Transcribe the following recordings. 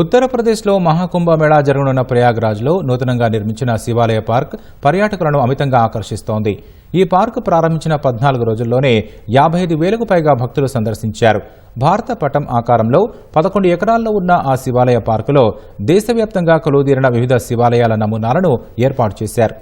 ఉత్తరప్రదేశ్లో మహాకుంభమేళా జరగనున్న ప్రయాగ్రాజ్లో నూతనంగా నిర్మించిన శివాలయ పార్క్ పర్యాటకులను అమితంగా ఆకర్షిస్తోంది. ఈ పార్క్ ప్రారంభించిన పద్నాలుగు రోజుల్లోనే యాభై ఐదు వేలకు పైగా భక్తులు సందర్శించారు. భారత పటం ఆకారంలో పదకొండు ఎకరాల్లో ఉన్న ఆ శివాలయ పార్కులో దేశవ్యాప్తంగా కొలువుదీరిన వివిధ శివాలయాల నమూనాలను ఏర్పాటు చేశారు.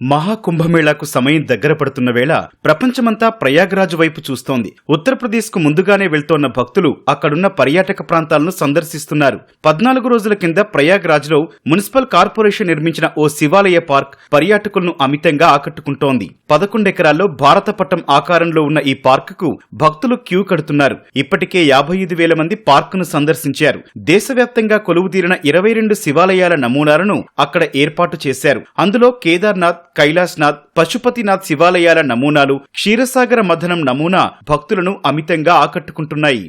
మహాకుంభమేళాకు సమయం దగ్గర పడుతున్న వేళ ప్రపంచమంతా ప్రయాగ్రాజ్ వైపు చూస్తోంది. ఉత్తరప్రదేశ్కు ముందుగానే వెళ్తోన్న భక్తులు అక్కడున్న పర్యాటక ప్రాంతాలను సందర్శిస్తున్నారు. పద్నాలుగు రోజుల కింద ప్రయాగ్రాజ్లో మున్సిపల్ కార్పొరేషన్ నిర్మించిన ఓ శివాలయ పార్క్ పర్యాటకులను అమితంగా ఆకట్టుకుంటోంది. పదకొండు ఎకరాల్లో భారత పట్టం ఆకారంలో ఉన్న ఈ పార్కుకు భక్తులు క్యూ కడుతున్నారు. ఇప్పటికే యాభై ఐదు వేల మంది పార్కును సందర్శించారు. దేశవ్యాప్తంగా కొలువుదీరిన ఇరవై రెండు శివాలయాల నమూనాలను అక్కడ ఏర్పాటు చేశారు. అందులో కేదార్నాథ్ కైలాస్నాథ్ పశుపతినాథ్ శివాలయాల నమూనాలు క్షీరసాగర మథనం నమూనా భక్తులను అమితంగా ఆకట్టుకుంటున్నాయి.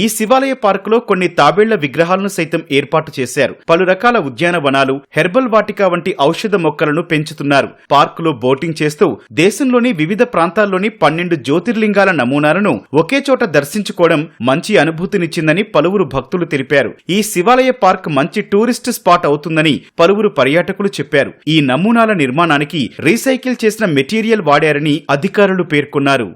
ఈ శివాలయ పార్కులో కొన్ని తాబేళ్ళ విగ్రహాలను సైతం ఏర్పాటు చేశారు. పలు రకాల ఉద్యానవనాలు హెర్బల్ వాటికా వంటి ఔషధ మొక్కలను పెంచుతున్నారు. పార్కులో బోటింగ్ చేస్తూ దేశంలోని వివిధ ప్రాంతాల్లోని పన్నెండు జ్యోతిర్లింగాల నమూనాలను ఒకే చోట దర్శించుకోవడం మంచి అనుభూతినిచ్చిందని పలువురు భక్తులు తెలిపారు. ఈ శివాలయ పార్క్ మంచి టూరిస్ట్ స్పాట్ అవుతుందని పలువురు పర్యాటకులు చెప్పారు. ఈ నమూనాల నిర్మాణానికి రీసైకిల్ చేసిన మెటీరియల్ వాడారని అధికారులు పేర్కొన్నారు.